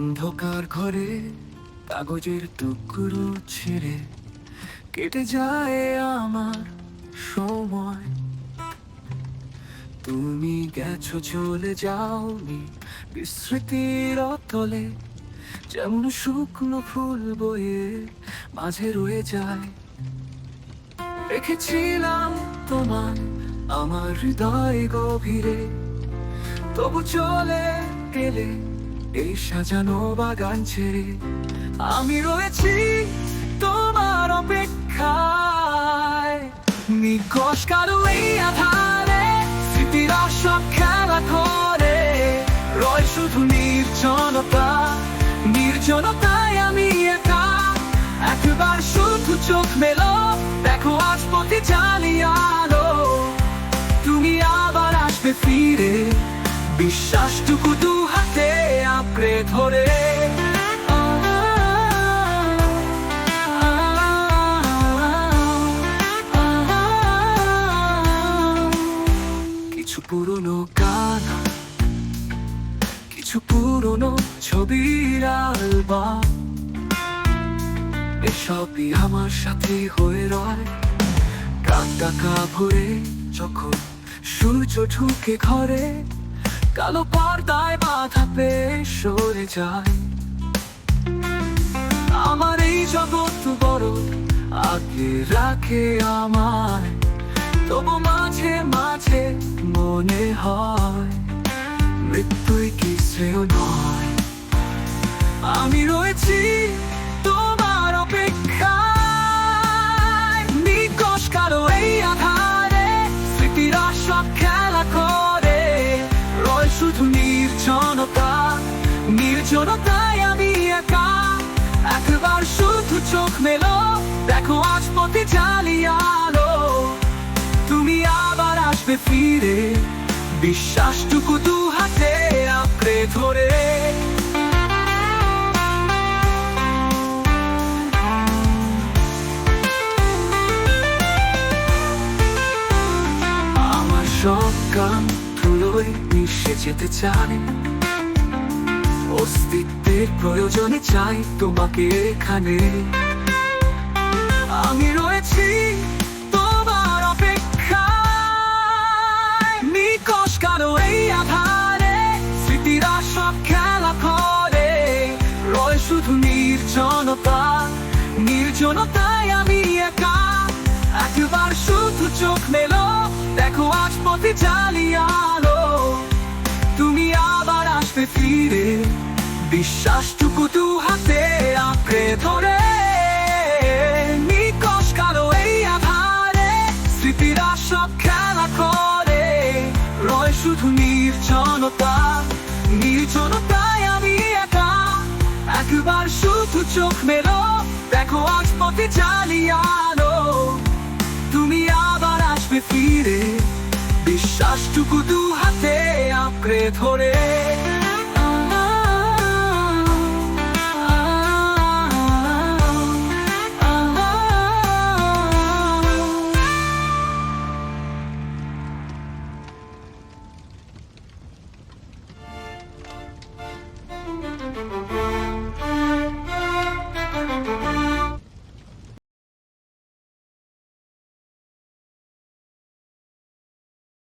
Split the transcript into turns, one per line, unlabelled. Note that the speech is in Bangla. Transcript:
অন্ধকার ঘরে কাগজের টুকরো ছেড়ে কেটে যায় আমার সময়। তুমি গেছো, চলে যাওনি বিস্মৃতির অতলে, যেমন শুকনো ফুল বয়ে মাঝে রয়ে যায়। রেখেছিলাম তোমার আমার হৃদয় গভীরে, তবু চলে গেলে এই সাজানো বাগান ছেড়ে আমি রয়েছি তোমার অপেক্ষায়। নিকশ এই আধারে সব খেলা করে রয় শুধু নির্জনতা নির্জনতায় আমি একা। একবার শুধু চোখ মেলো, দেখো আজ পথে জ্বালিয়ে তুমি আবার আসবে ফিরে, বিশ্বাসটুকু দু হাতে। আঁকড়ে ধরে। কিছু পুরনো গান, কিছু পুরনো ছবির অ্যালবাম এসবই আমার সাথে হয়ে রয়। কাকটা কাপড়ে যখন সূর্য ঢুকে ঘরে, কালো পর্দায় বাধা পেয়ে সরে যায়। আমার এই জগৎ বড় আগে রাখে আমার তবু মাঝে মাঝে মনে হয়, মৃত্যুই কি শ্রেয় নয়। আমি রয়েছি নির্জনতায় আমি একা। একবার শুধু চোখ মেলো, দেখো আজ পথে আলো। তুমি আবার আসবে ফিরে, বিশ্বাসটুকু দু হাতে আঁকড়ে ধরে। আমার সব গান ধুলোয় মিশে যেতে চাই অস্তিত্বের প্রয়োজনে চাই তোমাকে এখানে। আমি রয়েছি তোমার নিকশ কালো এই আধারে, স্মৃতিরা সব খেলা করে রয় শুধু নির্জনতা নির্জনতায় আমি একা। একবার শুধু চোখ মেলো, দেখো আজ পথে জ্বালিয়ে ফিরে, বিশ্বাসটুকু দু হাতে আঁকড়ে ধরে। নিকশ কালো এই আধারে খেলা করে। রয় শুধু নির্জনতা নির্জনতায় আমি একা। একবার শুধু চোখ মেলো, দেখো আজ পথে আলো। তুমি আবার আসবে ফিরে, বিশ্বাসটুকু দু হাতে আঁকড়ে ধরে।